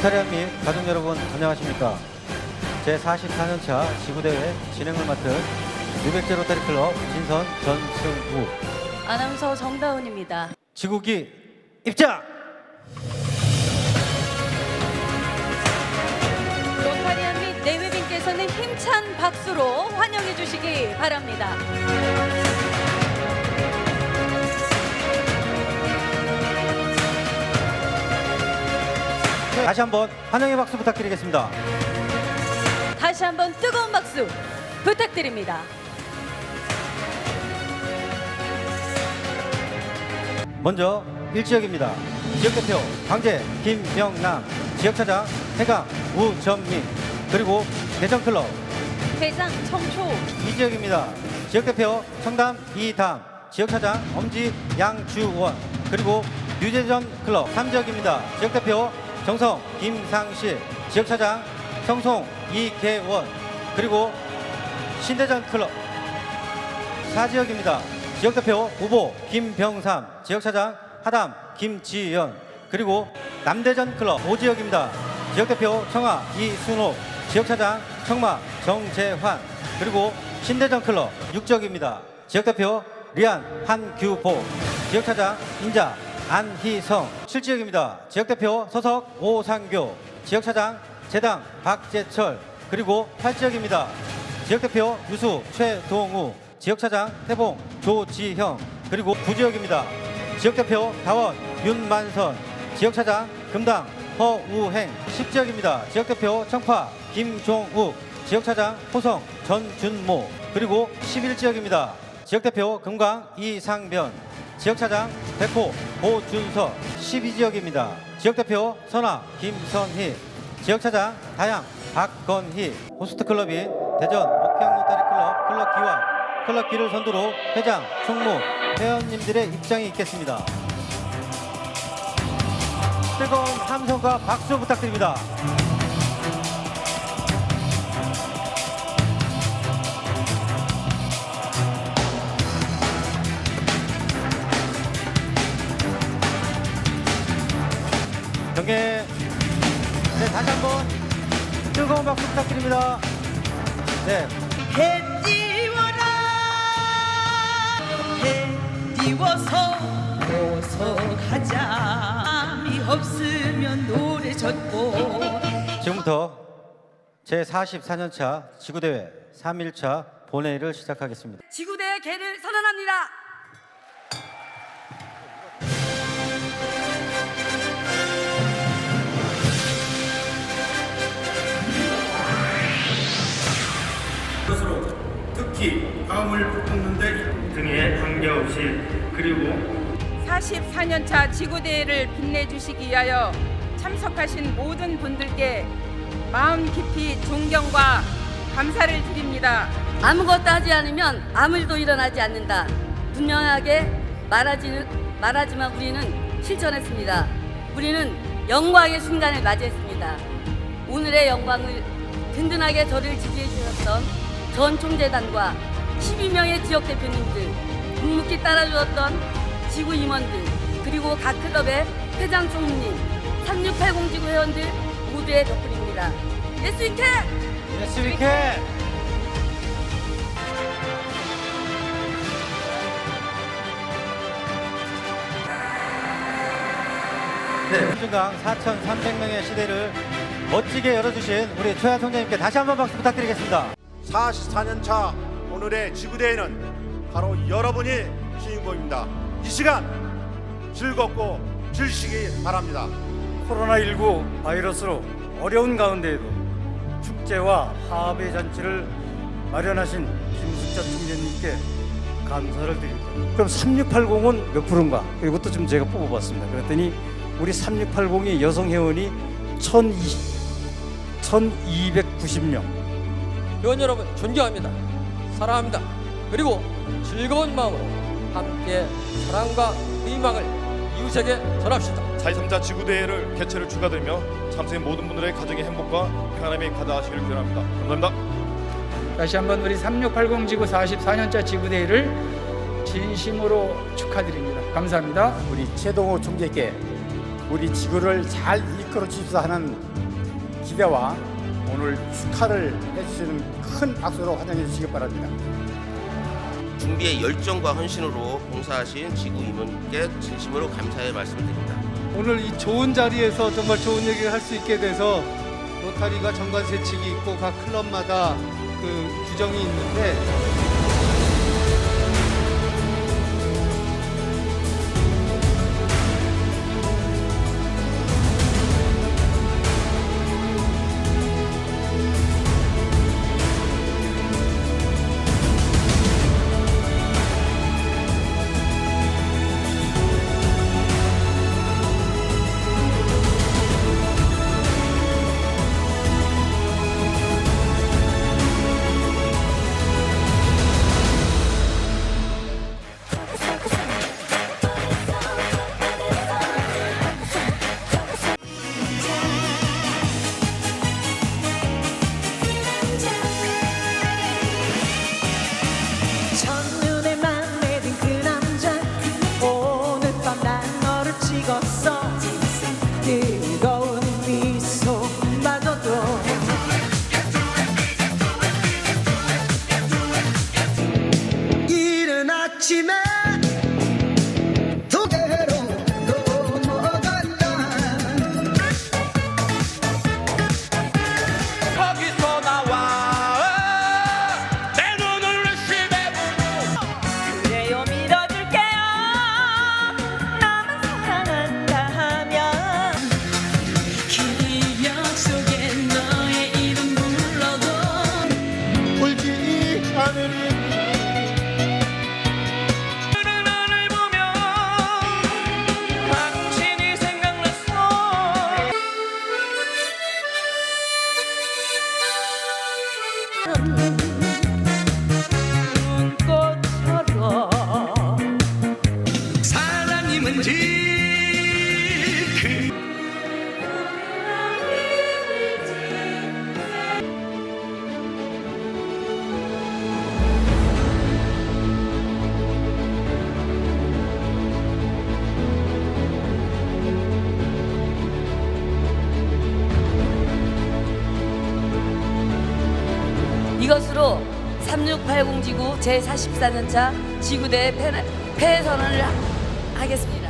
로타리안 및 가족 여러분 안녕하십니까 제44년차 지구대회 진행을 맡은 뉴백제 로타리 클럽 진선 전승우 아나운서 정다운입니다. 지국이 입장! 로타리안 및 내외빈께서는 힘찬 박수로 환영해 주시기 바랍니다. 다시 한번 환영의 박수 부탁드리겠습니다 다시 한번 뜨거운 박수 부탁드립니다. 먼저 1지역입니다 지역대표 광재 김명남 지역차장 해강 우전민 그리고 대전클럽 회장 청초 2지역입니다. 지역대표 청담 이담, 지역차장 엄지 양주원, 그리고 뉴제전 클럽 3지역입니다. 지역대표 정성 김상실, 지역차장 청송 이계원, 그리고 신대전 클럽 4지역입니다. 지역대표 후보 김병삼, 지역차장 하담 김지연, 그리고 남대전 클럽 5지역입니다. 지역대표 청아 이순호, 지역차장 청마 정재환, 그리고 신대전 클럽 6지역입니다. 지역대표 리안 한규보, 지역차장 인자 안희성 7지역입니다. 지역대표 서석 오상교, 지역차장 재당 박재철, 그리고 8지역입니다. 지역대표 유수 최동우, 지역차장 태봉 조지형, 그리고 9지역입니다. 지역대표 다원 윤만선, 지역차장 금당 허우행 10지역입니다. 지역대표 청파 김종욱, 지역차장 호성 전준모, 그리고 11지역입니다. 지역대표 금강 이상변, 지역차장 대포 고준서 12지역입니다. 지역대표 선화 김선희, 지역차장 다양 박건희, 호스트클럽인 대전 목향로타리 클럽 클럽 기와 클럽 기를 선두로 회장, 총무, 회원님들의 입장이 있겠습니다. 뜨거운 함성과 박수 부탁드립니다. 경례 네, 다시 한번 뜨거운 박수 부탁드립니다. 네, 해 띄워라! 해 띄워서 어서 가자. 마음이 없으면 노래 젖고. 지금부터 제 44년차 지구대회 3일차 본회의를 시작하겠습니다. 지구대의 개를 선언합니다 암을 품는데 등에 관계없이 그리고 44년차 지구대회를 빛내주시기 위하여 참석하신 모든 분들께 마음 깊이 존경과 감사를 드립니다. 아무것도 하지 않으면 아무 일도 일어나지 않는다. 분명하게 말하지는, 말하지만 우리는 실천했습니다. 우리는 영광의 순간을 맞이했습니다. 오늘의 영광을 든든하게 저를 지지해 주셨던 전 총재단과 12명의 지역 대표님들, 묵묵히 따라주었던 지구 임원들, 그리고 각 클럽의 회장 총무님, 3680 지구 회원들 모두의 덕분입니다. 예스 위케! 예스 위켓! 네, 중강 4,300명의 시대를 멋지게 열어주신 우리 최하 총장님께 다시 한번 박수 부탁드리겠습니다. 44년 차 오늘의 지구대회는 바로 여러분이 주인공입니다. 이 시간 즐겁고 즐시기 바랍니다. 코로나19 바이러스로 어려운 가운데에도 축제와 화합의 잔치를 마련하신 김숙자 총재님께 감사를 드립니다. 그럼 3680은 몇 프로인가? 이것도 좀 제가 뽑아봤습니다. 그랬더니 우리 3680의 여성 회원이 1220, 1290명. 회원 여러분 존경합니다. 사랑합니다. 그리고 즐거운 마음으로 함께 사랑과 희망을 이웃에게 전합시다. 4.23자 지구대회를 개최를 축하드리며 참석인 모든 분들의 가정의 행복과 평안함이 가득하시기를 기원합니다. 감사합니다. 다시 한번 우리 3680 지구 44년차 지구대회를 진심으로 축하드립니다. 감사합니다. 우리 최동호 총재께 우리 지구를 잘 이끌어 주십사 하는 지대와 오늘 축하를 해주시는 큰 박수로 환영해 주시기 바랍니다. 준비의 열정과 헌신으로 봉사하신 지구 임원께 진심으로 감사의 말씀을 드립니다. 오늘 이 좋은 자리에서 정말 좋은 얘기를 할 수 있게 돼서 로타리가 정관 세칙이 있고 각 클럽마다 그 규정이 있는데 3680 지구 제44년차 지구대회 폐, 폐 선언을 하- 하겠습니다.